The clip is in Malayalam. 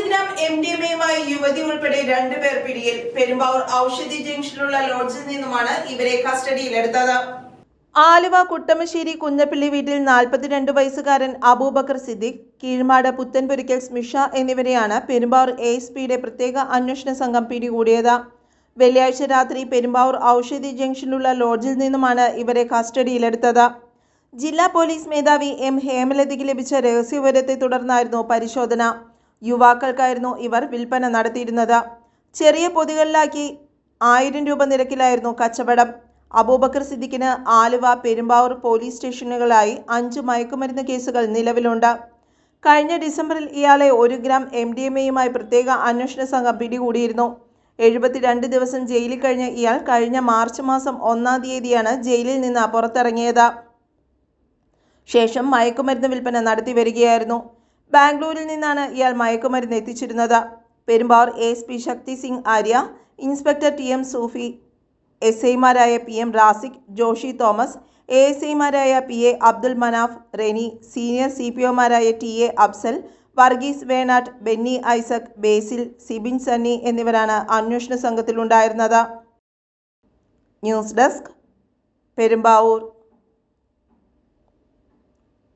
അഞ്ച് ഗ്രാം എം ഡി എം എയുമായി യുവതി ഉൾപ്പെടെ രണ്ടുപേർ പിടിയിൽ. പെരുമ്പാവൂർ ഔഷധി ജംഗ്ഷനിലുള്ള ലോഡ്ജിൽ നിന്നുമാണ് ഇവരെ കസ്റ്റഡിയിലെടുത്തത് ആലുവ കുട്ടമശ്ശേരി കുഞ്ഞപ്പള്ളി വീട്ടിൽ നാൽപ്പത്തിരണ്ട് വയസ്സുകാരൻ അബൂബക്കർ സിദ്ദിഖ് കീഴ്മാട് പുത്തൻപുരിക്കൽ സ്മിഷ എന്നിവരെയാണ് പെരുമ്പാവൂർ എ എസ് പിയുടെ പ്രത്യേക അന്വേഷണ സംഘം പിടികൂടിയത്. വെള്ളിയാഴ്ച രാത്രി പെരുമ്പാവൂർ ഔഷധി ജംഗ്ഷനിലുള്ള ലോഡ്ജിൽ നിന്നുമാണ് ഇവരെ കസ്റ്റഡിയിലെടുത്തത് ജില്ലാ പോലീസ് മേധാവി എം ഹേമലതയ്ക്ക് ലഭിച്ച രഹസ്യവിവരത്തെ തുടർന്നായിരുന്നു പരിശോധന. യുവാക്കൾക്കായിരുന്നു ഇവർ വിൽപ്പന നടത്തിയിരുന്നത്. ചെറിയ പൊതികളിലാക്കി ആയിരം രൂപ നിരക്കിലായിരുന്നു കച്ചവടം. അബൂബക്കർ സിദ്ദിഖിന് ആലുവ പെരുമ്പാവൂർ പോലീസ് സ്റ്റേഷനുകളായി അഞ്ച് മയക്കുമരുന്ന് കേസുകൾ നിലവിലുണ്ട്. കഴിഞ്ഞ ഡിസംബറിൽ ഇയാളെ ഒരു ഗ്രാം എം ഡി എം എയുമായി പ്രത്യേക അന്വേഷണ സംഘം പിടികൂടിയിരുന്നു. എഴുപത്തിരണ്ട് ദിവസം ജയിലിൽ കഴിഞ്ഞ ഇയാൾ കഴിഞ്ഞ മാർച്ച് മാസം ഒന്നാം തീയതിയാണ് ജയിലിൽ നിന്ന് പുറത്തിറങ്ങിയത്. ശേഷം മയക്കുമരുന്ന് വിൽപ്പന നടത്തി വരികയായിരുന്നു. ബാംഗ്ലൂരിൽ നിന്നാണ് ഇയാൾ മയക്കുമരുന്ന് എത്തിച്ചിരുന്നത്. Perumbavoor S P Shakti Singh Arya inspector T M Sufi S ഐമാരായ P M Rasiq Joshy Thomas A S ഐമാരായ P A Abdul Manaf Reni senior C P ഒമാരായ T A Afsal Varghese Venatt Benny Isaac Basil Sibin Sunny എന്നിവരാണ് അന്വേഷണ സംഘത്തിലുണ്ടായിരുന്നത്. News desk Perumbavoor.